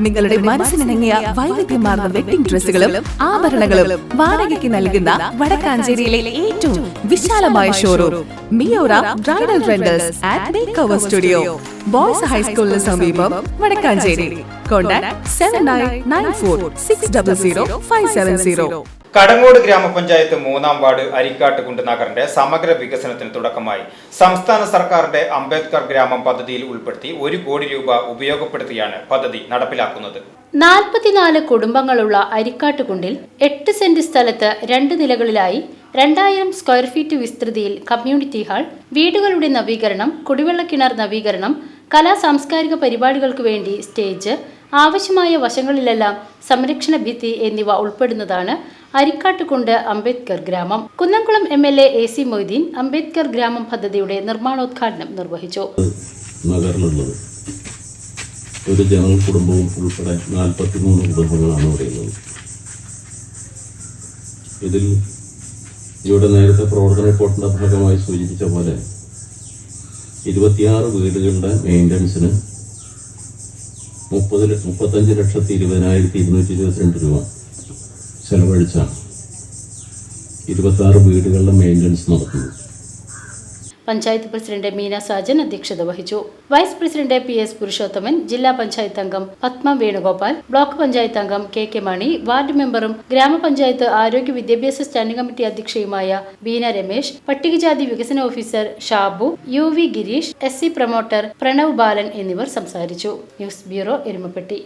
നിങ്ങളുടെ മനസ്സിനിണങ്ങിയ വൈവിധ്യമാർന്ന വെഡിംഗ് ഡ്രസ്സുകളും ആഭരണങ്ങളും വാടകയ്ക്ക് നൽകുന്ന വടക്കാഞ്ചേരിയിലെ ഏറ്റവും വിശാലമായ showroom Miora bridal rentals at make over studio boys ഹൈസ്കൂളിന് സമീപം Vadakkanchery. Contact seven nine nine four six double zero five seven zero Kadangode ഗ്രാമപഞ്ചായത്ത് മൂന്നാം വാർഡ് അരിക്കാട്ട് കുണ്ടുനഗറിന്റെ സമഗ്ര വികസനത്തിന് തുടക്കമായി. സംസ്ഥാന സർക്കാരിന്റെ അംബേദ്കർ ഗ്രാമം പദ്ധതിയിൽ ഉൾപ്പെടുത്തി ഒരു കോടി രൂപ ഉപയോഗപ്പെടുത്തിയാണ് പദ്ധതി നടപ്പിലാക്കുന്നത്. നാൽപ്പത്തിനാല് കുടുംബങ്ങളുള്ള അരിക്കാട്ടുകുണ്ടിൽ എട്ട് സെന്റ് സ്ഥലത്ത് രണ്ട് നിലകളിലായി രണ്ടായിരം സ്ക്വയർ ഫീറ്റ് വിസ്തൃതിയിൽ കമ്മ്യൂണിറ്റി ഹാൾ വീടുകളുടെ നവീകരണം കുടിവെള്ള കിണർ നവീകരണം കലാ സാംസ്കാരിക പരിപാടികൾക്ക് വേണ്ടി സ്റ്റേജ് ആവശ്യമായ വശങ്ങളിലെല്ലാം സംരക്ഷണ ഭിത്തി എന്നിവ ഉൾപ്പെടുന്നതാണ് അരിക്കാട്ടുകുണ്ട് അംബേദ്കർ ഗ്രാമം. Kunnamkulam M L A C Moideen Ambedkar ഗ്രാമം പദ്ധതിയുടെ നിർമ്മാണോദ്ഘാടനം നിർവഹിച്ചു. ഒരു ജനറൽ കുടുംബവും ഉൾപ്പെടെ നാൽപ്പത്തി മൂന്ന് കുടുംബങ്ങളാണ് പറയുന്നത് ഇതിൽ ഇവിടെ നേരത്തെ പ്രവർത്തന റിപ്പോർട്ടിന്റെ ഭാഗമായി സൂചിപ്പിച്ച പോലെ ഇരുപത്തിയാറ് വീടുകളുടെ മെയിന്റനൻസിന് മുപ്പത് ലക്ഷം മുപ്പത്തഞ്ച് ലക്ഷത്തി ഇരുപതിനായിരത്തി ഇരുന്നൂറ്റി ഇരുപത്തിരണ്ട് രൂപ ചെലവഴിച്ചാണ്. ഇരുപത്തി ആറ് വീടുകളുടെ മെയിന്റനൻസ് നടത്തുന്നത് പഞ്ചായത്ത് പ്രസിഡന്റ് മീന സാജൻ അധ്യക്ഷത വഹിച്ചു. Vice president P S Purushothaman ജില്ലാ പഞ്ചായത്ത് അംഗം പത്മ വേണുഗോപാൽ ബ്ലോക്ക് പഞ്ചായത്ത് അംഗം കെ കെ മണി വാർഡ് മെമ്പറും ഗ്രാമപഞ്ചായത്ത് ആരോഗ്യ വിദ്യാഭ്യാസ സ്റ്റാൻഡിംഗ് കമ്മിറ്റി അധ്യക്ഷയുമായ ബീന രമേശ് പട്ടികജാതി വികസന officer Shabu U V Girish S C promoter Pranav Balan എന്നിവർ സംസാരിച്ചു. News bureau Erumapetty.